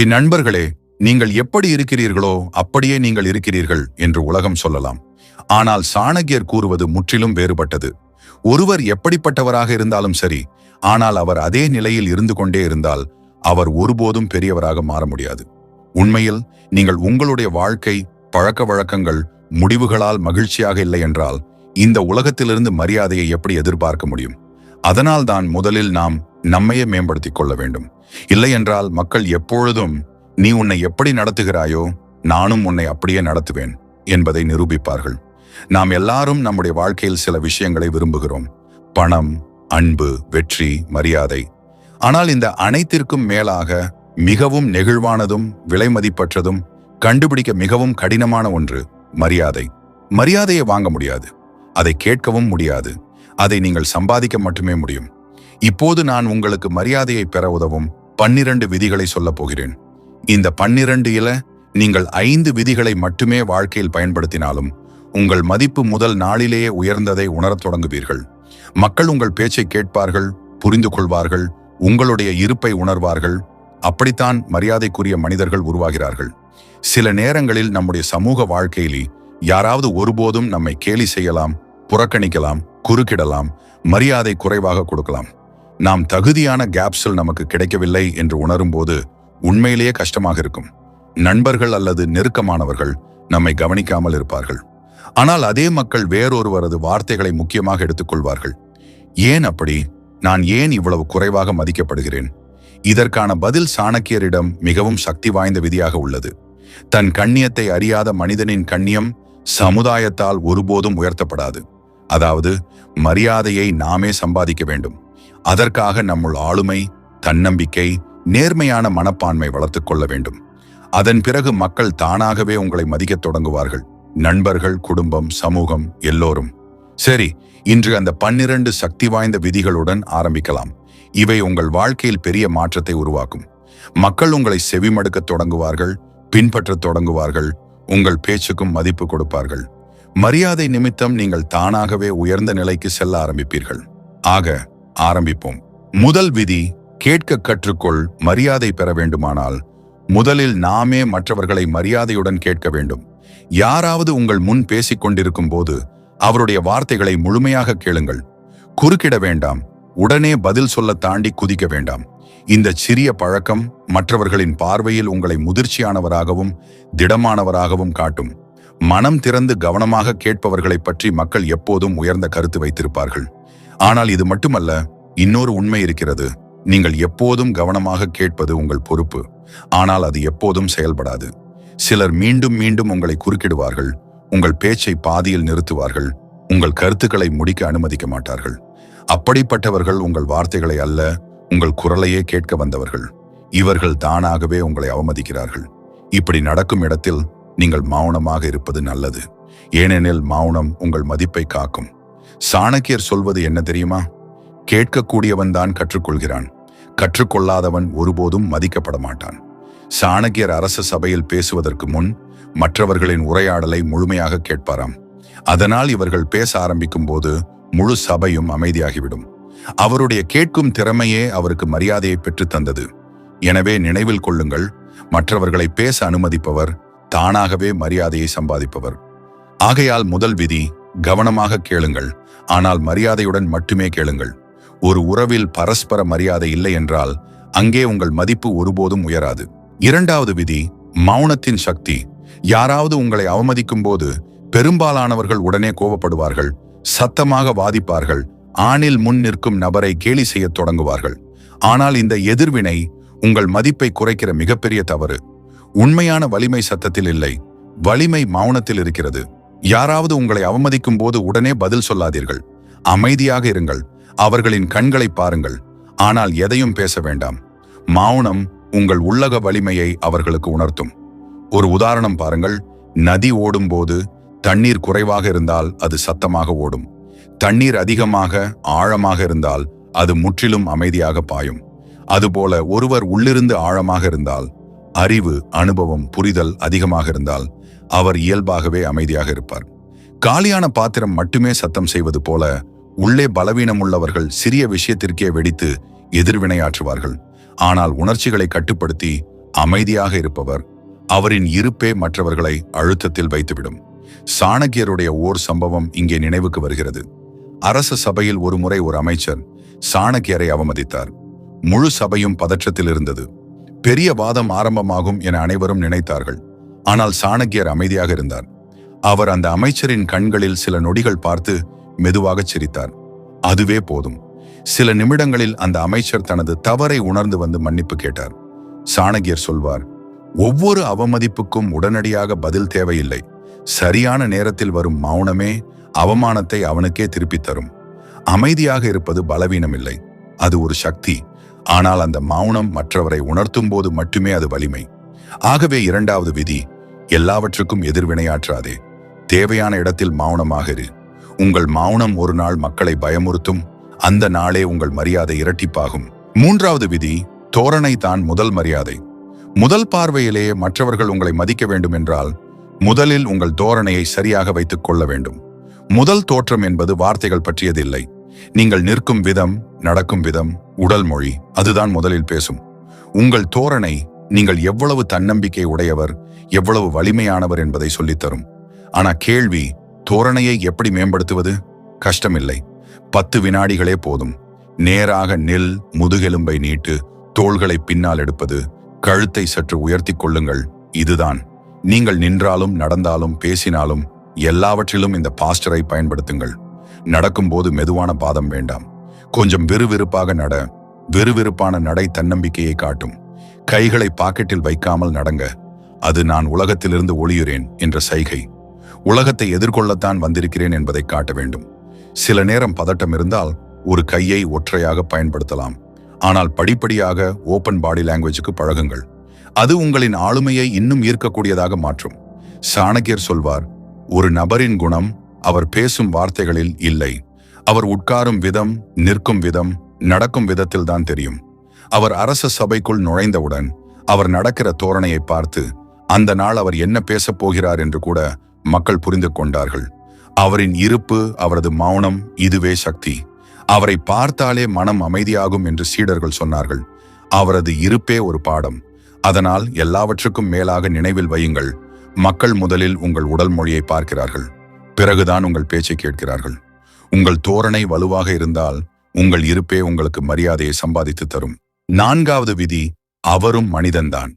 என் நண்பர்களே நீங்கள் எப்படி இருக்கிறீர்களோ அப்படியே நீங்கள் இருக்கிறீர்கள் என்று உலகம் சொல்லலாம். ஆனால் சாணக்கியர் கூறுவது முற்றிலும் வேறுபட்டது. ஒருவர் எப்படிப்பட்டவராக இருந்தாலும் சரி ஆனால் அவர் அதே நிலையில் இருந்து கொண்டே இருந்தால் அவர் ஒருபோதும் பெரியவராக மாற முடியாது. உண்மையில் நீங்கள் உங்களுடைய வாழ்க்கை பழக்க வழக்கங்கள் முடிவுகளால் மகிழ்ச்சியாக இல்லை என்றால் இந்த உலகத்திலிருந்து மரியாதையை எப்படி எதிர்பார்க்க முடியும்? அதனால்தான் முதலில் நாம் நம்மையே மேம்படுத்திக் கொள்ள வேண்டும். இல்லை என்றால் மக்கள் எப்பொழுதும் நீ உன்னை எப்படி நடத்துகிறாயோ நானும் உன்னை அப்படியே நடத்துவேன் என்பதை நிரூபிப்பார்கள். நாம் எல்லாரும் நம்முடைய வாழ்க்கையில் சில விஷயங்களை விரும்புகிறோம். பணம் அன்பு வெற்றி மரியாதை. ஆனால் இந்த அனைத்திற்கும் மேலாக மிகவும் நெகிழ்வானதும் விலைமதிப்பற்றதும் கண்டுபிடிக்க மிகவும் கடினமான ஒன்று மரியாதை. மரியாதையை வாங்க முடியாது. அதை கேட்கவும் முடியாது. அதை நீங்கள் சம்பாதிக்க மட்டுமே முடியும். இப்போது நான் உங்களுக்கு மரியாதையை பெற உதவும். பன்னிரண்டு விதிகளை சொல்லப் போகிறேன். இந்த பன்னிரண்டு இல நீங்கள் ஐந்து விதிகளை மட்டுமே வாழ்க்கையில் பயன்படுத்தினாலும் உங்கள் மதிப்பு முதல் நாளிலேயே உயர்ந்ததை உணரத் தொடங்குவீர்கள். மக்கள் உங்கள் பேச்சை கேட்பார்கள் புரிந்து கொள்வார்கள் உங்களுடைய இருப்பை உணர்வார்கள். அப்படித்தான் மரியாதைக்குரிய மனிதர்கள் உருவாகிறார்கள். சில நேரங்களில் நம்முடைய சமூக வாழ்க்கையிலே யாராவது ஒருபோதும் நம்மை கேலி செய்யலாம் புறக்கணிக்கலாம் குறுக்கிடலாம் மரியாதை குறைவாக கொடுக்கலாம். நாம் தகுதியான கேப்ஸில் நமக்கு கிடைக்கவில்லை என்று உணரும்போது உண்மையிலேயே கஷ்டமாக இருக்கும். நண்பர்கள் அல்லது நெருக்கமானவர்கள் நம்மை கவனிக்காமல் இருப்பார்கள். ஆனால் அதே மக்கள் வேறொருவரது வார்த்தைகளை முக்கியமாக எடுத்துக்கொள்வார்கள். ஏன் அப்படி? நான் ஏன் இவ்வளவு குறைவாக மதிக்கப்படுகிறேன்? இதற்கான பதில் சாணக்கியரிடம் மிகவும் சக்தி வாய்ந்த விதியாக உள்ளது. தன் கண்ணியத்தை அறியாத மனிதனின் கண்ணியம் சமுதாயத்தால் ஒருபோதும் உயர்த்தப்படாது. அதாவது மரியாதையை நாமே சம்பாதிக்க வேண்டும். அதற்காக நம்முள் ஆளுமை தன்னம்பிக்கை நேர்மையான மனப்பான்மை வளர்த்துக் கொள்ள வேண்டும். அதன் பிறகு மக்கள் தானாகவே உங்களை மதிக்கத் தொடங்குவார்கள். நண்பர்கள் குடும்பம் சமூகம் எல்லோரும். சரி இன்று அந்த பன்னிரண்டு சக்தி வாய்ந்த விதிகளுடன் ஆரம்பிக்கலாம். இவை உங்கள் வாழ்க்கையில் பெரிய மாற்றத்தை உருவாக்கும். மக்கள் உங்களை செவிமடுக்க தொடங்குவார்கள் பின்பற்றத் தொடங்குவார்கள் உங்கள் பேச்சுக்கும் மதிப்பு கொடுப்பார்கள். மரியாதை நிமித்தம் நீங்கள் தானாகவே உயர்ந்த நிலைக்கு செல்ல ஆரம்பிப்பீர்கள். ஆக ஆரம்பிப்போம். முதல் விதி கேட்க கற்றுக்கொள் மரியாதை பெற வேண்டுமானால் முதலில் நாமே மற்றவர்களை மரியாதையுடன் கேட்க வேண்டும். யாராவது உங்கள் முன் பேசிக் கொண்டிருக்கும் போது அவருடைய வார்த்தைகளை முழுமையாக கேளுங்கள். குறுக்கிட வேண்டாம் உடனே பதில் சொல்ல தாண்டி குதிக்க வேண்டாம். இந்த சிறிய பழக்கம் மற்றவர்களின் பார்வையில் உங்களை முதிர்ச்சியானவராகவும் திடமானவராகவும் காட்டும். மனம் திறந்து கவனமாக கேட்பவர்களைப் பற்றி மக்கள் எப்போதும் உயர்ந்த கருத்து வைத்திருப்பார்கள். ஆனால் இது மட்டுமல்ல இன்னொரு உண்மை இருக்கிறது. நீங்கள் எப்போதும் கவனமாக கேட்பது உங்கள் பொறுப்பு. ஆனால் அது எப்போதும் செயல்படாது. சிலர் மீண்டும் மீண்டும் உங்களை குறுக்கிடுவார்கள் உங்கள் பேச்சை பாதியில் நிறுத்துவார்கள் உங்கள் கருத்துக்களை முடிக்க அனுமதிக்க மாட்டார்கள். அப்படிப்பட்டவர்கள் உங்கள் வார்த்தைகளை அல்ல உங்கள் குரலையே கேட்க வந்தவர்கள். இவர்கள் தானாகவே உங்களை அவமதிக்கிறார்கள். இப்படி நடக்கும் இடத்தில் நீங்கள் மௌனமாக இருப்பது நல்லது. ஏனெனில் மௌனம் உங்கள் மதிப்பை காக்கும். சாணக்கியர் சொல்வது என்ன தெரியுமா? கேட்கக்கூடியவன் தான் கற்றுக்கொள்கிறான். கற்றுக்கொள்ளாதவன் ஒருபோதும் மதிக்கப்பட மாட்டான். சாணக்கியர் அரச சபையில் பேசுவதற்கு முன் மற்றவர்களின் உரையாடலை முழுமையாக கேட்பாராம். அதனால் இவர்கள் பேச ஆரம்பிக்கும் போது முழு சபையும் அமைதியாகிவிடும். அவருடைய கேட்கும் திறமையே அவருக்கு மரியாதையை பெற்றுத் தந்தது. எனவே நினைவில் கொள்ளுங்கள் மற்றவர்களை பேச அனுமதிப்பவர் தானாகவே மரியாதையை சம்பாதிப்பவர். ஆகையால் முதல் விதி கவனமாக கேளுங்கள். ஆனால் மரியாதையுடன் மட்டுமே கேளுங்கள். ஒரு உறவில் பரஸ்பர மரியாதை இல்லை என்றால் அங்கே உங்கள் மதிப்பு ஒருபோதும் உயராது. இரண்டாவது விதி மௌனத்தின் சக்தி. யாராவது உங்களை அவமதிக்கும் போது பெரும்பாலானவர்கள் உடனே கோபப்படுவார்கள் சத்தமாக வாதிப்பார்கள் ஆணில் முன் நிற்கும் நபரை கேலி செய்யத் தொடங்குவார்கள். ஆனால் இந்த எதிர்வினை உங்கள் மதிப்பை குறைக்கிற மிகப்பெரிய தவறு. உண்மையான வலிமை சத்தத்தில் இல்லை வலிமை மௌனத்தில் இருக்கிறது. யாராவது உங்களை அவமதிக்கும் போது உடனே பதில் சொல்லாதீர்கள். அமைதியாக இருங்கள். அவர்களின் கண்களை பாருங்கள். ஆனால் எதையும் பேச வேண்டாம். மௌனம் உங்கள் உள்ளக வலிமையை அவர்களுக்கு உணர்த்தும். ஒரு உதாரணம் பாருங்கள். நதி ஓடும்போது தண்ணீர் குறைவாக இருந்தால் அது சத்தமாக ஓடும். தண்ணீர் அதிகமாக ஆழமாக இருந்தால் அது முற்றிலும் அமைதியாக பாயும். அதுபோல ஒருவர் உள்ளிருந்து ஆழமாக இருந்தால் அறிவு அனுபவம் புரிதல் அதிகமாக இருந்தால் அவர் இயல்பாகவே அமைதியாக இருப்பார். காலியான பாத்திரம் மட்டுமே சத்தம் செய்வது போல உள்ளே பலவீனம் உள்ளவர்கள் சிறிய விஷயத்திற்கே வெடித்து எதிர்வினையாற்றுவார்கள். ஆனால் உணர்ச்சிகளை கட்டுப்படுத்தி அமைதியாக இருப்பவர் அவரின் இருப்பே மற்றவர்களை அழுத்தத்தில் வைத்துவிடும். சாணக்கியருடைய ஓர் சம்பவம் இங்கே நினைவுக்கு வருகிறது. அரச சபையில் ஒரு முறை ஒரு அமைச்சர் சாணக்கியரை அவமதித்தார். முழு சபையும் பதற்றத்தில் இருந்தது. பெரிய வாதம் ஆரம்பமாகும் என அனைவரும் நினைத்தார்கள். ஆனால் சாணக்கியர் அமைதியாக இருந்தார். அவர் அந்த அமைச்சரின் கண்களில் சில நொடிகள் பார்த்து மெதுவாகச் சிரித்தார். அதுவே போதும். சில நிமிடங்களில் அந்த அமைச்சர் தனது தவறை உணர்ந்து வந்து மன்னிப்பு கேட்டார். சாணகியர் சொல்வார் ஒவ்வொரு அவமதிப்புக்கும் உடனடியாக பதில் தேவையில்லை. சரியான நேரத்தில் வரும் மௌனமே அவமானத்தை அவனுக்கே திருப்பித் தரும். அமைதியாக இருப்பது பலவீனமில்லை. அது ஒரு சக்தி. ஆனால் அந்த மௌனம் மற்றவரை உணர்த்தும் போது மட்டுமே அது வலிமை. ஆகவே இரண்டாவது விதி எல்லாவற்றுக்கும் எதிர்வினையாற்றாதே. தேவையான இடத்தில் மௌனமாக இரு. உங்கள் மௌனம் ஒரு நாள் மக்களை பயமுறுத்தும். அந்த நாளே உங்கள் மரியாதை இரட்டிப்பாகும். மூன்றாவது விதி தோரணை தான் முதல் மரியாதை. முதல் பார்வையிலேயே மற்றவர்கள் உங்களை மதிக்க வேண்டும் என்றால் முதலில் உங்கள் தோரணையை சரியாக வைத்துக் கொள்ள வேண்டும். முதல் தோற்றம் என்பது வார்த்தைகள் பற்றியதில்லை. நீங்கள் நிற்கும் விதம் நடக்கும் விதம் உடல் மொழி அதுதான் முதலில் பேசும். உங்கள் தோரணை நீங்கள் எவ்வளவு தன்னம்பிக்கை உடையவர் எவ்வளவு வலிமையானவர் என்பதை சொல்லித்தரும். ஆனா கேள்வி தோரணையை எப்படி மேம்படுத்துவது? கஷ்டமில்லை. பத்து வினாடிகளே போதும். நேராக நெல் முதுகெலும்பை நீட்டு தோள்களை பின்னால் எடுப்பது கழுத்தை சற்று உயர்த்தி கொள்ளுங்கள் இதுதான். நீங்கள் நின்றாலும் நடந்தாலும் பேசினாலும் எல்லாவற்றிலும் இந்த பாஸ்டரை பயன்படுத்துங்கள். நடக்கும்போது மெதுவான பாதம் வேண்டாம். கொஞ்சம் விறுவிறுப்பாக நட. விறுவிறுப்பான நடை தன்னம்பிக்கையை காட்டும். கைகளை பாக்கெட்டில் வைக்காமல் நடங்க. அது நான் உலகத்திலிருந்து ஒளியுறேன் என்ற சைகை. உலகத்தை எதிர்கொள்ளத்தான் வந்திருக்கிறேன் என்பதை காட்ட வேண்டும். சில நேரம் பதட்டம் இருந்தால் ஒரு கையை ஒற்றையாக பயன்படுத்தலாம். ஆனால் படிப்படியாக ஓபன் பாடி லாங்குவேஜுக்கு பழகுங்கள். அது உங்களின் ஆளுமையை இன்னும் ஈர்க்கக்கூடியதாக மாற்றும். சாணக்கியர் சொல்வார் ஒரு நபரின் குணம் அவர் பேசும் வார்த்தைகளில் இல்லை. அவர் உட்காரும் விதம் நிற்கும் விதம் நடக்கும் விதத்தில் தான் தெரியும். அவர் அரச சபைக்குள் நுழைந்தவுடன் அவர் நடக்கிற தோரணையை பார்த்து அந்த நாள் அவர் என்ன பேசப் போகிறார்? என்று கூட மக்கள் புரிந்து கொண்டார்கள். அவரின் இருப்பு அவரது மௌனம் இதுவே சக்தி. அவரை பார்த்தாலே மனம் அமைதியாகும் என்று சீடர்கள் சொன்னார்கள். அவரது இருப்பே ஒரு பாடம். அதனால் எல்லாவற்றுக்கும் மேலாக நினைவில் வையுங்கள். மக்கள் முதலில் உங்கள் உடல் மொழியை பார்க்கிறார்கள். பிறகுதான் உங்கள் பேச்சை கேட்கிறார்கள். உங்கள் தோரணை வலுவாக இருந்தால் உங்கள் இருப்பே உங்களுக்கு மரியாதையை சம்பாதித்து தரும். நான்காவது விதி அவரும் மனிதன்தான்.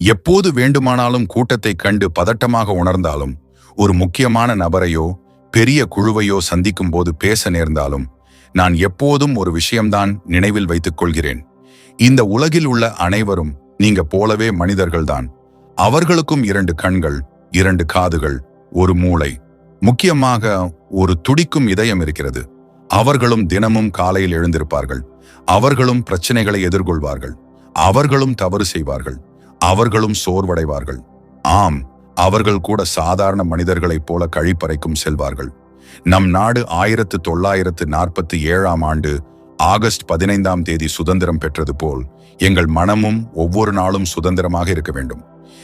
எப்போது வேண்டுமானாலும் கூட்டத்தை கண்டு பதட்டமாக உணர்ந்தாலும் ஒரு முக்கியமான நபரையோ பெரிய குழுவையோ சந்திக்கும் போது பேச நேர்ந்தாலும் நான் எப்போதும் ஒரு விஷயம்தான் நினைவில் வைத்துக் கொள்கிறேன். இந்த உலகில் உள்ள அனைவரும் நீங்க போலவே மனிதர்கள்தான். அவர்களுக்கும் இரண்டு கண்கள் இரண்டு காதுகள் ஒரு மூளை. முக்கியமாக ஒரு துடிக்கும் இதயம் இருக்கிறது. அவர்களும் தினமும் காலையில் எழுந்திருப்பார்கள். அவர்களும் பிரச்சனைகளை எதிர்கொள்வார்கள். அவர்களும் தவறு செய்வார்கள். அவர்களும் சோர்வடைவார்கள். ஆம் அவர்கள் கூட சாதாரண மனிதர்களைப் போல கழிப்பறைக்கும் செல்வார்கள். நம் நாடு ஆயிரத்து தொள்ளாயிரத்து நாற்பத்தி ஏழாம் ஆண்டு ஆகஸ்ட் பதினைந்தாம் தேதி சுதந்திரம் பெற்றது போல் எங்கள் மனமும் ஒவ்வொரு நாளும் சுதந்திரமாக இருக்க வேண்டும்.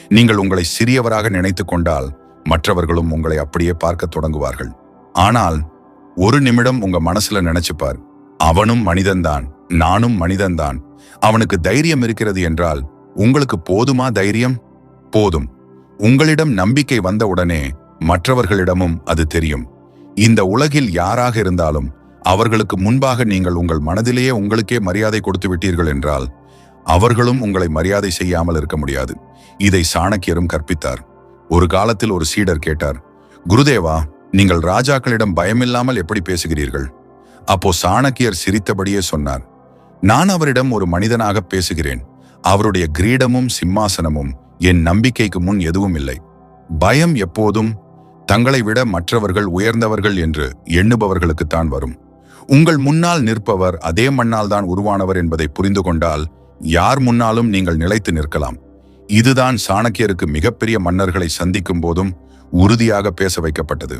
நீங்கள் உங்களை சிறியவராக நினைத்து கொண்டால் மற்றவர்களும் உங்களை அப்படியே பார்க்க தொடங்குவார்கள். ஆனால் ஒரு நிமிடம் உங்க மனசுல நினைச்சுப்பார். அவனும் மனிதன்தான் நானும் மனிதன்தான். அவனுக்கு தைரியம் இருக்கிறது என்றால் உங்களுக்கு போதுமா தைரியம்? போதும். உங்களிடம் நம்பிக்கை வந்தவுடனே மற்றவர்களிடமும் அது தெரியும். இந்த உலகில் யாராக இருந்தாலும் அவர்களுக்கு முன்பாக நீங்கள் உங்கள் மனதிலேயே உங்களுக்கே மரியாதை கொடுத்து விட்டீர்கள் என்றால் அவர்களும் உங்களை மரியாதை செய்யாமல் இருக்க முடியாது. இதை சாணக்கியரும் கற்பித்தார். ஒரு காலத்தில் ஒரு சீடர் கேட்டார் குருதேவா நீங்கள் ராஜாக்களிடம் பயமில்லாமல் எப்படி பேசுகிறீர்கள்? அப்போ சாணக்கியர் சிரித்தபடியே சொன்னார் நான் அவரிடம் ஒரு மனிதனாக பேசுகிறேன். அவருடைய கிரீடமும் சிம்மாசனமும் என் நம்பிக்கைக்கு முன் எதுவும் இல்லை. பயம் எப்போதும் தங்களை விட மற்றவர்கள் உயர்ந்தவர்கள் என்று எண்ணுபவர்களுக்குத்தான் வரும். உங்கள் முன்னால் நிற்பவர் அதே மண்ணால் தான் உருவானவர் என்பதை புரிந்து கொண்டால் யார் முன்னாலும் நீங்கள் நிலைத்து நிற்கலாம். இதுதான் சாணக்கியருக்கு மிகப்பெரிய மன்னர்களை சந்திக்கும் போதும் உறுதியாக பேச வைக்கப்பட்டது.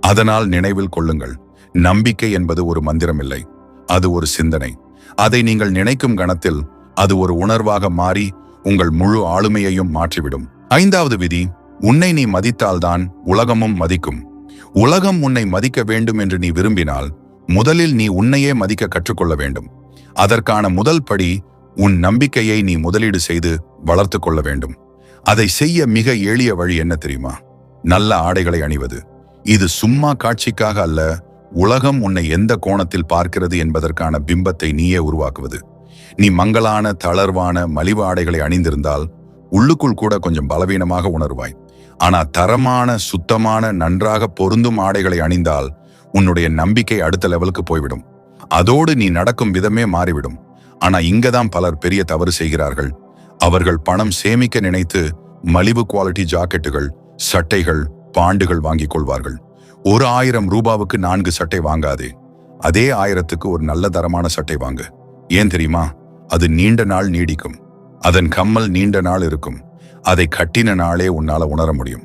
அதனால் நினைவில் கொள்ளுங்கள். நம்பிக்கை என்பது ஒரு மந்திரமில்லை. அது ஒரு சிந்தனை. அதை நீங்கள் நினைக்கும் கணத்தில் அது ஒரு உணர்வாக மாறி உங்கள் முழு ஆளுமையையும் மாற்றிவிடும். ஐந்தாவது விதி உன்னை நீ மதித்தால்தான் உலகமும் மதிக்கும். உலகம் உன்னை மதிக்க வேண்டும் என்று நீ விரும்பினால் முதலில் நீ உன்னையே மதிக்க கற்றுக்கொள்ள வேண்டும். அதற்கான முதல் படி உன் நம்பிக்கையை நீ முதலீடு செய்து வளர்த்து கொள்ள வேண்டும். அதை செய்ய மிக எளிய வழி என்ன தெரியுமா? நல்ல ஆடைகளை அணிவது. இது சும்மா காட்சிக்காக அல்ல உலகம் உன்னை எந்த கோணத்தில் பார்க்கிறது என்பதற்கான பிம்பத்தை நீயே உருவாக்குவது. நீ மங்கலான தளர்வான மலிவு ஆடைகளை அணிந்திருந்தால் உள்ளுக்குள் கூட கொஞ்சம் பலவீனமாக உணர்வாய். ஆனா தரமான சுத்தமான நன்றாக பொருந்தும் ஆடைகளை அணிந்தால் உன்னுடைய நம்பிக்கை அடுத்த லெவலுக்கு போய்விடும். அதோடு நீ நடக்கும் விதமே மாறிவிடும். ஆனா இங்கதான் பலர் பெரிய தவறு செய்கிறார்கள். அவர்கள் பணம் சேமிக்க நினைத்து மலிவு குவாலிட்டி ஜாக்கெட்டுகள் சட்டைகள் பாண்டுகள் வாங்கிக் கொள்வார்கள். ஒரு ஆயிரம் ரூபாவுக்கு நான்கு சட்டை வாங்காதே. அதே ஆயிரத்துக்கு ஒரு நல்ல தரமான சட்டை வாங்கு. ஏன் தெரியுமா? அது நீண்ட நாள் நீடிக்கும். அதன் கம்மல் நீண்ட நாள் இருக்கும். அதை கட்டின நாளே உன்னால உணர முடியும்.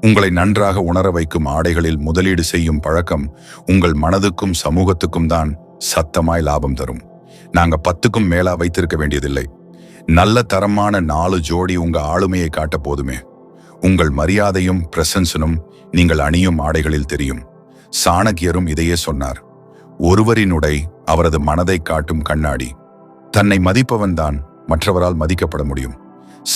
உங்களை நன்றாக உணர வைக்கும் ஆடைகளில் முதலீடு செய்யும் பழக்கம் உங்கள் மனதுக்கும் சமூகத்துக்கும் தான் சத்தமாய் லாபம் தரும். நாங்க பத்துக்கும் மேலா வைத்திருக்க வேண்டியதில்லை. நல்ல தரமான நாலு ஜோடி உங்க ஆளுமையை காட்ட போதுமே. உங்கள் மரியாதையும் பிரசன்ஸனும் நீங்கள் அணியும் ஆடைகளில் தெரியும். சாணக்கியரும் இதையே சொன்னார். ஒருவரினுடை அவரது மனதை காட்டும் கண்ணாடி. தன்னை மதிப்பவன்தான் மற்றவரால் மதிக்கப்பட முடியும்.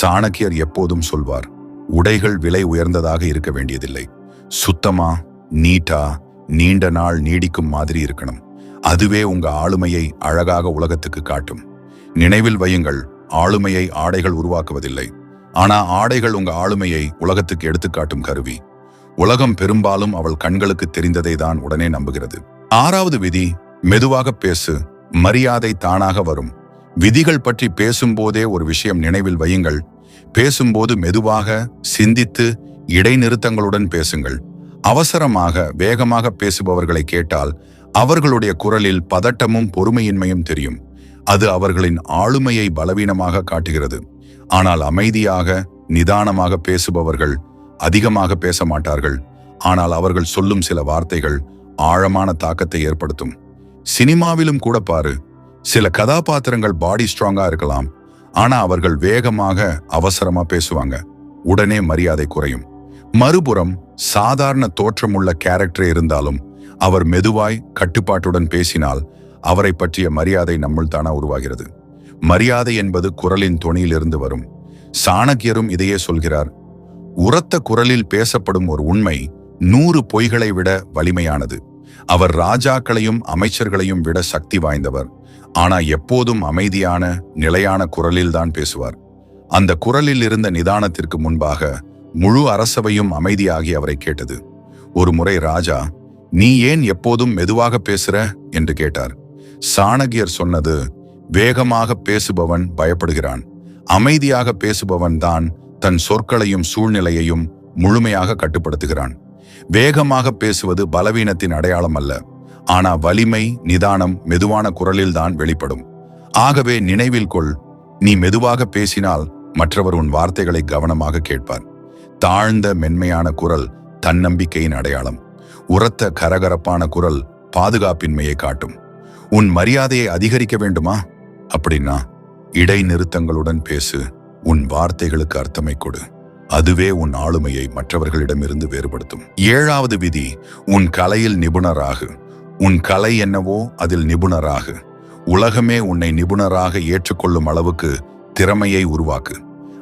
சாணக்கியர் எப்போதும் சொல்வார் உடைகள் விலை உயர்ந்ததாக இருக்க வேண்டியதில்லை. சுத்தமா நீட்டா நீண்ட நாள் நீடிக்கும் மாதிரி இருக்கணும். அதுவே உங்க ஆளுமையை அழகாக உலகத்துக்கு காட்டும். நினைவில் வையுங்கள் ஆளுமையை ஆடைகள் உருவாக்குவதில்லை. ஆனா ஆடைகள் உங்க ஆளுமையை உலகத்துக்கு எடுத்துக்காட்டும் கருவி. உலகம் பெரும்பாலும் அவள் கண்களுக்கு தெரிந்ததை தான் உடனே நம்புகிறது. ஆறாவது விதி மெதுவாக பேசு. மரியாதை தானாக வரும். விதிகள் பற்றி பேசும்போதே ஒரு விஷயம் நினைவில் வையுங்கள். பேசும்போது மெதுவாக சிந்தித்து இடைநிறுத்தங்களுடன் பேசுங்கள். அவசரமாக வேகமாக பேசுபவர்களை கேட்டால் அவர்களுடைய குரலில் பதட்டமும் பொறுமையின்மையும் தெரியும். அது அவர்களின் ஆளுமையை பலவீனமாக காட்டுகிறது. ஆனால் அமைதியாக நிதானமாக பேசுபவர்கள் அதிகமாக பேச மாட்டார்கள் ஆனால் அவர்கள் சொல்லும் சில வார்த்தைகள் ஆழமான தாக்கத்தை ஏற்படுத்தும். சினிமாவிலும் கூட பாரு சில கதாபாத்திரங்கள் பாடி ஸ்ட்ராங்கா இருக்கலாம். ஆனா அவர்கள் வேகமாக அவசரமா பேசுவாங்க. உடனே மரியாதை குறையும். மறுபுறம் சாதாரண தோற்றமுள்ள கேரக்டர் இருந்தாலும் அவர் மெதுவாய் கட்டுப்பாட்டுடன் பேசினால் அவரை பற்றிய மரியாதை நம்முள் தானா உருவாகிறது. மரியாதை என்பது குரலின் துணியிலிருந்து வரும். சாணக்கியரும் இதையே சொல்கிறார். உரத்த குரலில் பேசப்படும் ஒரு உண்மை நூறு பொய்களை விட வலிமையானது. அவர் ராஜாக்களையும் அமைச்சர்களையும் விட சக்தி வாய்ந்தவர். ஆனா எப்போதும் அமைதியான நிலையான குரலில்தான் பேசுவார். அந்த குரலில் இருந்த நிதானத்திற்கு முன்பாக முழு அரசவையும் அமைதியாகி அவரை கேட்டது. ஒரு முறை ராஜா நீ ஏன் எப்போதும் மெதுவாக பேசுற? என்று கேட்டார். சாணகியர் சொன்னது வேகமாக பேசுபவன் பயப்படுகிறான். அமைதியாக பேசுபவன் தான் தன் சொற்களையும் சூழ்நிலையையும் முழுமையாக கட்டுப்படுத்துகிறான். வேகமாக பேசுவது பலவீனத்தின் அடையாளம் அல்ல. ஆனா வலிமை நிதானம் மெதுவான குரலில்தான் வெளிப்படும். ஆகவே நினைவில் கொள் நீ மெதுவாக பேசினால் மற்றவர் உன் வார்த்தைகளை கவனமாக கேட்பார். தாழ்ந்த மென்மையான குரல் தன்னம்பிக்கையின் அடையாளம். உரத்த கரகரப்பான குரல் பாதுகாப்பின்மையை காட்டும். உன் மரியாதையை அதிகரிக்க வேண்டுமா? அப்படின்னா இடைநிறுத்தங்களுடன் பேசு உன் வார்த்தைகளுக்கு அர்த்தமை கொடு. அதுவே உன் ஆளுமையை மற்றவர்களிடமிருந்து வேறுபடுத்தும். ஏழாவது விதி உன் கலையில் நிபுணராகு. உன் கலை என்னவோ அதில் நிபுணராகு. உலகமே உன்னை நிபுணராக ஏற்றுக்கொள்ளும் அளவுக்கு திறமையை உருவாக்கு.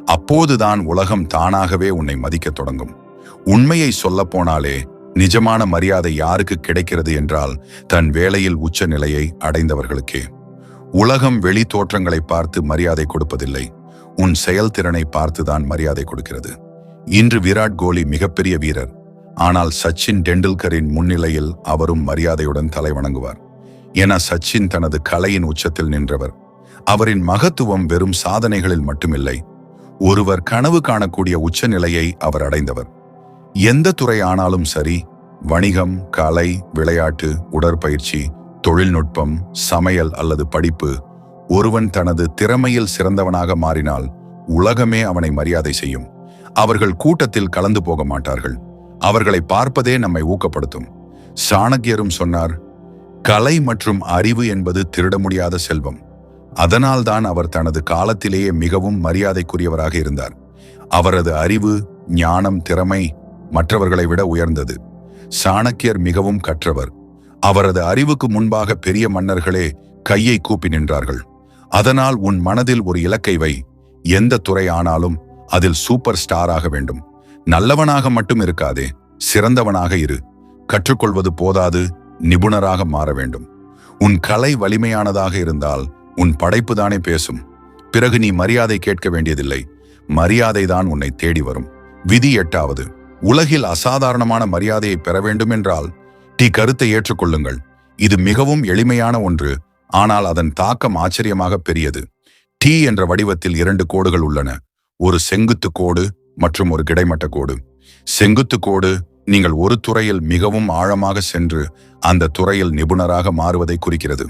அப்போதுதான் உலகம் தானாகவே உன்னை மதிக்கத் தொடங்கும். உண்மையை சொல்லப் போனாலே நிஜமான மரியாதை யாருக்கு கிடைக்கிறது என்றால் தன் வேலையில் உச்ச நிலையை அடைந்தவர்களுக்கே. உலகம் வெளி தோற்றங்களை பார்த்து மரியாதை கொடுப்பதில்லை. உன் செயல்திறனை பார்த்துதான் மரியாதை கொடுக்கிறது. இன்று விராட் கோலி மிகப்பெரிய வீரர். ஆனால் சச்சின் டெண்டுல்கரின் முன்னிலையில் அவரும் மரியாதையுடன் தலை வணங்குவார். என சச்சின் தனது கலையின் உச்சத்தில் நின்றவர். அவரின் மகத்துவம் வெறும் சாதனைகளில் மட்டுமில்லை. ஒருவர் கனவு காணக்கூடிய உச்ச நிலையை அவர் அடைந்தவர். எந்த துறை ஆனாலும் சரி வணிகம் கலை விளையாட்டு உடற்பயிற்சி தொழில்நுட்பம் சமையல் அல்லது படிப்பு ஒருவன் தனது திறமையில் சிறந்தவனாக மாறினால் உலகமே அவனை மரியாதை செய்யும். அவர்கள் கூட்டத்தில் கலந்து போக மாட்டார்கள். அவர்களை பார்ப்பதே நம்மை ஊக்கப்படுத்தும். சாணக்கியரும் சொன்னார் கலை மற்றும் அறிவு என்பது திருட முடியாத செல்வம். அதனால்தான் அவர் தனது காலத்திலேயே மிகவும் மரியாதைக்குரியவராக இருந்தார். அவரது அறிவு ஞானம் திறமை மற்றவர்களை விட உயர்ந்தது. சாணக்கியர் மிகவும் கற்றவர். அவரது அறிவுக்கு முன்பாக பெரிய மன்னர்களே கையை கூப்பி நின்றார்கள். அதனால் உன் மனதில் ஒரு இலக்கை வை. எந்த துறை ஆனாலும் அதில் சூப்பர் ஸ்டாராக வேண்டும். நல்லவனாக மட்டும் இருக்காதே சிறந்தவனாக இரு. கற்றுக்கொள்வது போதாது நிபுணராக மாற வேண்டும். உன் கலை வலிமையானதாக இருந்தால் உன் படைப்பு தானே பேசும். பிறகு நீ மரியாதை கேட்க வேண்டியதில்லை. மரியாதை தான் உன்னை தேடி வரும். விதி எட்டாவது. உலகில் அசாதாரணமான மரியாதையை பெற வேண்டுமென்றால் டி கருத்தை ஏற்றுக்கொள்ளுங்கள். இது மிகவும் எளிமையான ஒன்று ஆனால் அதன் தாக்கம் ஆச்சரியமாக பெரியது. டி என்ற வடிவத்தில் இரண்டு கோடுகள் உள்ளன. ஒரு செங்குத்து கோடு மற்றும் ஒரு கிடைமட்ட கோடு. செங்குத்து கோடு நீங்கள் ஒரு துறையில் மிகவும் ஆழமாக சென்று அந்த துறையில் நிபுணராக மாறுவதை குறிக்கிறது.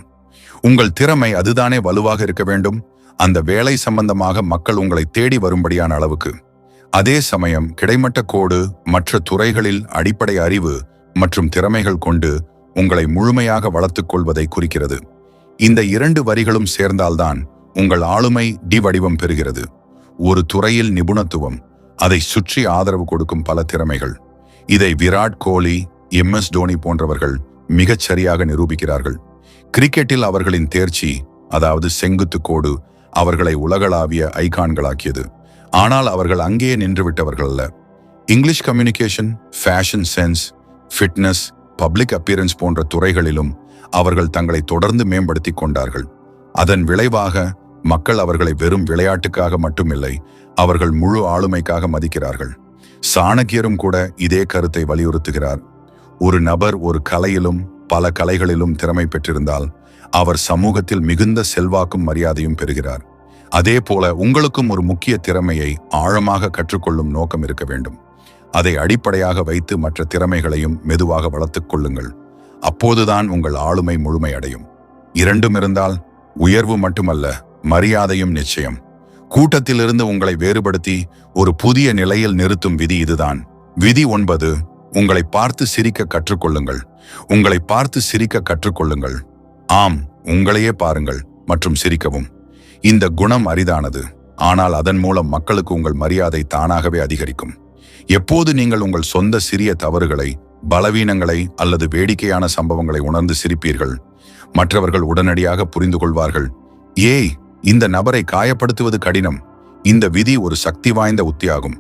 உங்கள் திறமை அதுதானே வலுவாக இருக்க வேண்டும்? அந்த வேலை சம்பந்தமாக மக்கள் உங்களை தேடி வரும்படியான அளவுக்கு. அதே சமயம் கிடைமட்ட கோடு மற்ற துறைகளில் அடிப்படை அறிவு மற்றும் திறமைகள் கொண்டு உங்களை முழுமையாக வளர்த்துக் கொள்வதை குறிக்கிறது. இந்த இரண்டு வரிகளும் சேர்ந்தால்தான் உங்கள் ஆளுமை டி வடிவம் பெறுகிறது. ஒரு துறையில் நிபுணத்துவம் அதை சுற்றி ஆதரவு கொடுக்கும் பல திறமைகள். இதை விராட் கோலி எம். எஸ். தோனி போன்றவர்கள் மிகச் சரியாக நிரூபிக்கிறார்கள். கிரிக்கெட்டில் அவர்களின் தேர்ச்சி அதாவது செங்குத்து கோடு அவர்களை உலகளாவிய ஐகான்களாக்கியது. ஆனால் அவர்கள் அங்கேயே நின்றுவிட்டவர்கள் அல்ல. English communication fashion sense fitness public appearance போன்ற துறைகளிலும் அவர்கள் தங்களை தொடர்ந்து மேம்படுத்தி கொண்டார்கள். அதன் விளைவாக மக்கள் அவர்களை வெறும் விளையாட்டுக்காக மட்டுமில்லை அவர்கள் முழு ஆளுமைக்காக மதிக்கிறார்கள். சாணக்கியரும் கூட இதே கருத்தை வலியுறுத்துகிறார். ஒரு நபர் ஒரு கலையிலும் பல கலைகளிலும் திறமை பெற்றிருந்தால் அவர் சமூகத்தில் மிகுந்த செல்வாக்கும் மரியாதையும் பெறுகிறார். அதே போல உங்களுக்கும் ஒரு முக்கிய திறமையை ஆழமாக கற்றுக்கொள்ளும் நோக்கம் இருக்க வேண்டும். அதை அடிப்படையாக வைத்து மற்ற திறமைகளையும் மெதுவாக வளர்த்துக் கொள்ளுங்கள். அப்போதுதான் உங்கள் ஆளுமை முழுமையடையும். இரண்டும் இருந்தால் உயர்வு மட்டுமல்ல மரியாதையும் நிச்சயம். கூட்டத்திலிருந்து உங்களை வேறுபடுத்தி ஒரு புதிய நிலையில் நிறுத்தும் விதி இதுதான். விதி ஒன்பது உங்களை பார்த்து சிரிக்க கற்றுக்கொள்ளுங்கள். உங்களை பார்த்து சிரிக்க கற்றுக்கொள்ளுங்கள். ஆம் உங்களையே பாருங்கள் மற்றும் சிரிக்கவும். இந்த குணம் அரிதானது. ஆனால் அதன் மூலம் மக்களுக்கு உங்கள் மரியாதை தானாகவே அதிகரிக்கும். எப்போது நீங்கள் உங்கள் சொந்த சிறிய தவறுகளை பலவீனங்களை அல்லது வேடிக்கையான சம்பவங்களை உணர்ந்து சிரிப்பீர்கள்? மற்றவர்கள் உடனடியாக புரிந்து கொள்வார்கள். ஏய் இந்த நபரை காயப்படுத்துவது கடினம். இந்த விதி ஒரு சக்தி வாய்ந்த உத்தியாகும்.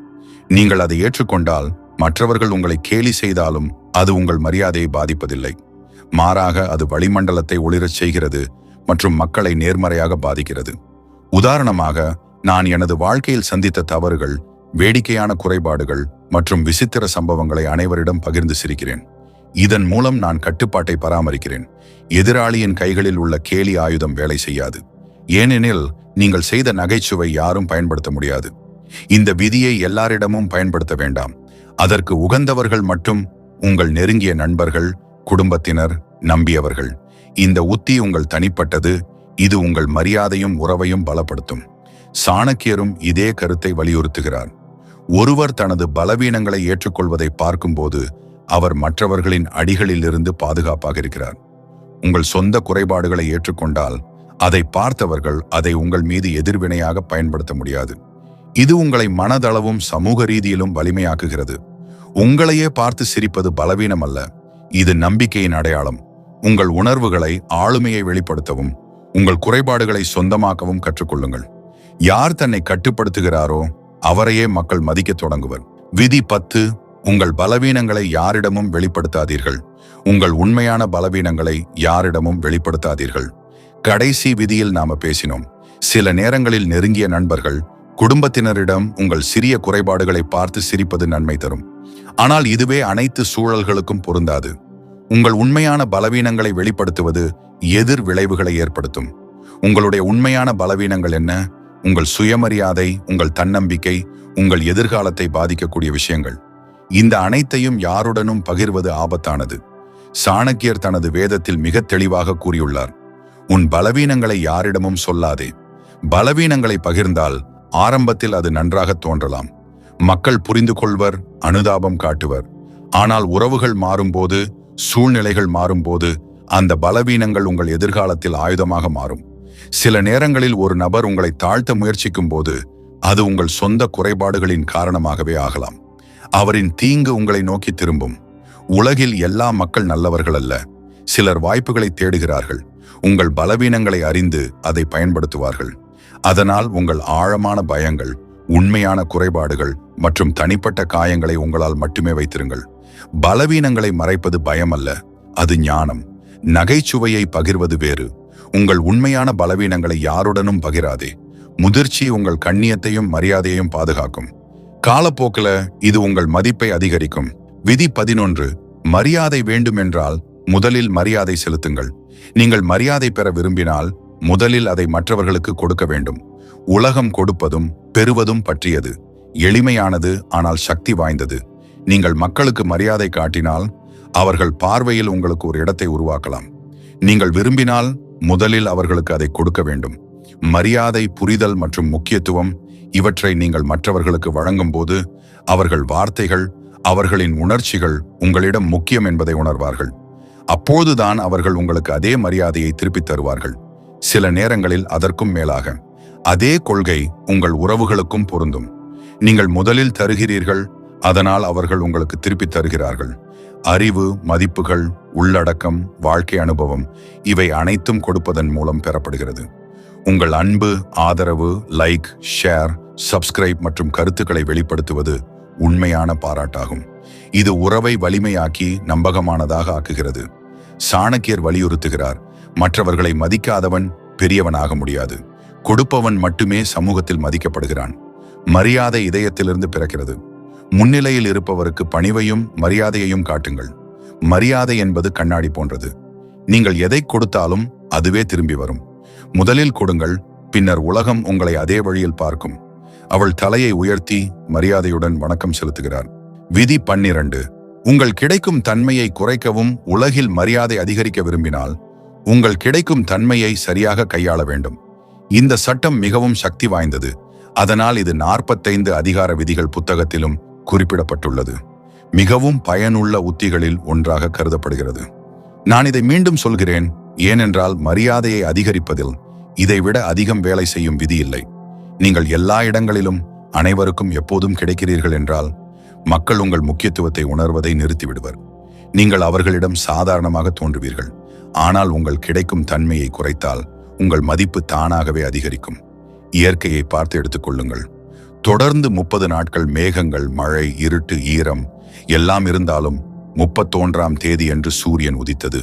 நீங்கள் அதை ஏற்றுக்கொண்டால் மற்றவர்கள் உங்களை கேலி செய்தாலும் அது உங்கள் மரியாதையை பாதிப்பதில்லை. மாறாக அது வளிமண்டலத்தை ஒளிரச் செய்கிறது மற்றும் மக்களை நேர்மறையாக பாதிக்கிறது. உதாரணமாக நான் எனது வாழ்க்கையில் சந்தித்த தவறுகள் வேடிக்கையான குறைபாடுகள் மற்றும் விசித்திர சம்பவங்களை அனைவரிடம் பகிர்ந்து சிரிக்கிறேன். இதன் மூலம் நான் கட்டுப்பாட்டை பராமரிக்கிறேன். எதிராளியின் கைகளில் உள்ள கேலி ஆயுதம் வேலை செய்யாது. ஏனெனில் நீங்கள் செய்த நகைச்சுவை யாரும் பயன்படுத்த முடியாது. இந்த விதியை எல்லாரிடமும் பயன்படுத்த வேண்டாம். அதற்கு உகந்தவர்கள் மட்டும் உங்கள் நெருங்கிய நண்பர்கள் குடும்பத்தினர் நம்பியவர்கள். இந்த உத்தி உங்கள் தனிப்பட்டது இது உங்கள் மரியாதையும் உறவையும் பலப்படுத்தும். சாணக்கியரும் இதே கருத்தை வலியுறுத்துகிறார். ஒருவர் தனது பலவீனங்களை ஏற்றுக்கொள்வதை பார்க்கும்போது அவர் மற்றவர்களின் அடிகளிலிருந்து பாதுகாப்பாக இருக்கிறார். உங்கள் சொந்த குறைபாடுகளை ஏற்றுக்கொண்டால் அதை பார்த்தவர்கள் அதை உங்கள் மீது எதிர்வினையாக பயன்படுத்த முடியாது. இது உங்களை மனதளவும் சமூக ரீதியிலும் வலிமையாக்குகிறது. உங்களையே பார்த்து சிரிப்பது பலவீனம் அல்ல இது நம்பிக்கையின் அடையாளம். உங்கள் உணர்வுகளை ஆளுமையை வெளிப்படுத்தவும் உங்கள் குறைபாடுகளை சொந்தமாக்கவும் கற்றுக்கொள்ளுங்கள். யார் தன்னை கட்டுப்படுத்துகிறாரோ அவரையே மக்கள் மதிக்கத் தொடங்குவர். விதி பத்து உங்கள் பலவீனங்களை யாரிடமும் வெளிப்படுத்தாதீர்கள். உங்கள் உண்மையான பலவீனங்களை யாரிடமும் வெளிப்படுத்தாதீர்கள். கடைசி விதியில் நாம பேசினோம். சில நேரங்களில் நெருங்கிய நண்பர்கள் குடும்பத்தினரிடம் உங்கள் சிறிய குறைபாடுகளை பார்த்து சிரிப்பது நன்மை தரும். ஆனால் இதுவே அனைத்து சூழல்களுக்கும் பொருந்தாது. உங்கள் உண்மையான பலவீனங்களை வெளிப்படுத்துவது எதிர் விளைவுகளை ஏற்படுத்தும். உங்களுடைய உண்மையான பலவீனங்கள் என்ன? உங்கள் சுயமரியாதை உங்கள் தன்னம்பிக்கை உங்கள் எதிர்காலத்தை பாதிக்கக்கூடிய விஷயங்கள். இந்த அனைத்தையும் யாருடனும் பகிர்வது ஆபத்தானது. சாணக்கியர் தனது வேதத்தில் மிக தெளிவாக கூறியுள்ளார். உன் பலவீனங்களை யாரிடமும் சொல்லாதே. பலவீனங்களை பகிர்ந்தால் ஆரம்பத்தில் அது நன்றாக தோன்றலாம். மக்கள் புரிந்து கொள்வர் அனுதாபம் காட்டுவர். ஆனால் உறவுகள் மாறும்போது சூழ்நிலைகள் மாறும்போது அந்த பலவீனங்கள் உங்கள் எதிர்காலத்தில் ஆயுதமாக மாறும். சில நேரங்களில் ஒரு நபர் உங்களை தாழ்த்த முயற்சிக்கும் போது அது உங்கள் சொந்த குறைபாடுகளின் காரணமாகவே ஆகலாம். அவரின் தீங்கு உங்களை நோக்கி திரும்பும். உலகில் எல்லா மக்கள் நல்லவர்கள் அல்ல. சிலர் வாய்ப்புகளை தேடுகிறார்கள். உங்கள் பலவீனங்களை அறிந்து அதை பயன்படுத்துவார்கள். அதனால் உங்கள் ஆழமான பயங்கள் உண்மையான குறைபாடுகள் மற்றும் தனிப்பட்ட காயங்களை உங்களால் மட்டுமே வைத்திருங்கள். பலவீனங்களை மறைப்பது பயம் அல்ல அது ஞானம். நகைச்சுவையை பகிர்வது வேறு. உங்கள் உண்மையான பலவீனங்களை யாருடனும் பகிராதே. முதிர்ச்சி உங்கள் கண்ணியத்தையும் மரியாதையையும் பாதுகாக்கும். காலப்போக்கில் இது உங்கள் மதிப்பை அதிகரிக்கும். விதி பதினொன்று மரியாதை வேண்டுமென்றால் முதலில் மரியாதை செலுத்துங்கள். நீங்கள் மரியாதை பெற விரும்பினால் முதலில் அதை மற்றவர்களுக்கு கொடுக்க வேண்டும். உலகம் கொடுப்பதும் பெறுவதும் பற்றியது. எளிமையானது ஆனால் சக்தி வாய்ந்தது. நீங்கள் மக்களுக்கு மரியாதை காட்டினால் அவர்கள் பார்வையில் உங்களுக்கு ஒரு இடத்தை உருவாக்கலாம். நீங்கள் விரும்பினால் முதலில் அவர்களுக்கு அதை கொடுக்க வேண்டும். மரியாதை புரிதல் மற்றும் முக்கியத்துவம் இவற்றை நீங்கள் மற்றவர்களுக்கு வழங்கும் போது அவர்கள் வார்த்தைகள் அவர்களின் உணர்ச்சிகள் உங்களிடம் முக்கியம் என்பதை உணர்வார்கள். அப்போதுதான் அவர்கள் உங்களுக்கு அதே மரியாதையை திருப்பித் தருவார்கள். சில நேரங்களில் அதற்கும் மேலாக அதே கொள்கை உங்கள் உறவுகளுக்கும் பொருந்தும். நீங்கள் முதலில் தருகிறீர்கள் அதனால் அவர்கள் உங்களுக்கு திருப்பித் தருகிறார்கள். அறிவு மதிப்புகள் உள்ளடக்கம் வாழ்க்கை அனுபவம் இவை அனைத்தும் கொடுப்பதன் மூலம் பெறப்படுகிறது. உங்கள் அன்பு ஆதரவு லைக் ஷேர் சப்ஸ்கிரைப் மற்றும் கருத்துக்களை வெளிப்படுத்துவது உண்மையான பாராட்டாகும். இது உறவை வலிமையாக்கி நம்பகமானதாக ஆக்குகிறது. சாணக்கியர் வலியுறுத்துகிறார் மற்றவர்களை மதிக்காதவன் பெரியவனாக முடியாது. கொடுப்பவன் மட்டுமே சமூகத்தில் மதிக்கப்படுகிறான். மரியாதை இதயத்திலிருந்து பிறக்கிறது. முன்னிலையில் இருப்பவருக்கு பணிவையும் மரியாதையையும் காட்டுங்கள். மரியாதை என்பது கண்ணாடி போன்றது. நீங்கள் எதை கொடுத்தாலும் அதுவே திரும்பி வரும். முதலில் கொடுங்கள் பின்னர் உலகம் உங்களை அதே வழியில் பார்க்கும். அவள் தலையை உயர்த்தி மரியாதையுடன் வணக்கம் செலுத்துகிறார். விதி பன்னிரண்டு. உங்கள் கிடைக்கும் தன்மையை குறைக்கவும் உலகில் மரியாதை அதிகரிக்க விரும்பினால் உங்கள் கிடைக்கும் தன்மையை சரியாக கையாள வேண்டும். இந்த சட்டம் மிகவும் சக்தி வாய்ந்தது. அதனால் இது நாற்பத்தைந்து அதிகார விதிகள் புத்தகத்திலும் குறிப்பிடப்பட்டுள்ளது. மிகவும் பயனுள்ள உத்திகளில் ஒன்றாக கருதப்படுகிறது. நான் இதை மீண்டும் சொல்கிறேன் ஏனென்றால் மரியாதையை அதிகரிப்பதில் இதைவிட அதிகம் வேலை செய்யும் விதி இல்லை. நீங்கள் எல்லா இடங்களிலும் அனைவருக்கும் எப்போதும் கிடைக்கிறீர்கள் என்றால் மக்கள் உங்கள் முக்கியத்துவத்தை உணர்வதை நிறுத்திவிடுவர். நீங்கள் அவர்களிடம் சாதாரணமாக தோன்றுவீர்கள். ஆனால் உங்கள் கிடைக்கும் தன்மையை குறைத்தால் உங்கள் மதிப்பு தானாகவே அதிகரிக்கும். இயற்கையை பார்த்து எடுத்துக்கொள்ளுங்கள் தொடர்ந்து முப்பது நாட்கள் மேகங்கள் மழை இருட்டு ஈரம் எல்லாம் இருந்தாலும் முப்பத்தொன்றாம் தேதி என்று சூரியன் உதித்தது.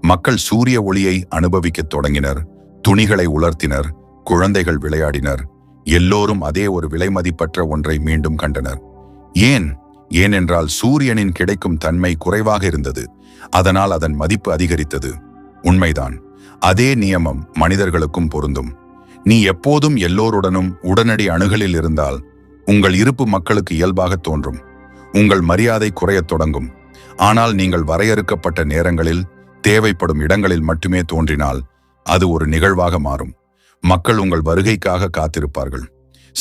மக்கள் சூரிய ஒளியை அனுபவிக்கத் தொடங்கினர். துணிகளை உலர்த்தினர். குழந்தைகள் விளையாடினர். எல்லோரும் அதே ஒரு விலைமதிப்பற்ற ஒன்றை மீண்டும் கண்டனர். ஏன்? ஏனென்றால் சூரியனின் கிடைக்கும் தன்மை குறைவாக இருந்தது. அதனால் அதன் மதிப்பு அதிகரித்தது. உண்மைதான். அதே நியமம் மனிதர்களுக்கும் பொருந்தும். நீ எப்போதும் எல்லோருடனும் உடனடி அணுகலில் இருந்தால் உங்கள் இருப்பு மக்களுக்கு இயல்பாக தோன்றும். உங்கள் மரியாதை குறையத் தொடங்கும். ஆனால் நீங்கள் வரையறுக்கப்பட்ட நேரங்களில் தேவைப்படும் இடங்களில் மட்டுமே தோன்றினால் அது ஒரு நிகழ்வாக மாறும். மக்கள் உங்கள் வருகைக்காக காத்திருப்பார்கள்.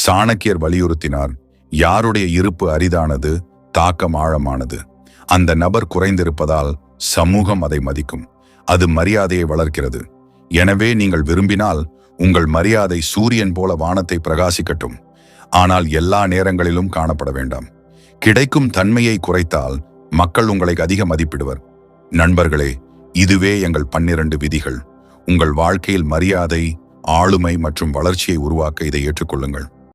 சாணக்கியர் வலியுறுத்தினார் யாருடைய இருப்பு அரிதானது தாக்கம் ஆழமானது. அந்த நபர் குறைந்திருப்பதால் சமூகம் அதை மதிக்கும். அது மரியாதையை வளர்க்கிறது. எனவே நீங்கள் விரும்பினால் உங்கள் மரியாதை சூரியன் போல வானத்தை பிரகாசிக்கட்டும். ஆனால் எல்லா நேரங்களிலும் காணப்பட வேண்டாம். கிடைக்கும் தன்மையை குறைத்தால் மக்கள் உங்களை அதிக மதிப்பிடுவர். நண்பர்களே இதுவே எங்கள் பன்னிரண்டு விதிகள். உங்கள் வாழ்க்கையில் மரியாதை ஆளுமை மற்றும் வளர்ச்சியை உருவாக்க இதை ஏற்றுக்கொள்ளுங்கள்.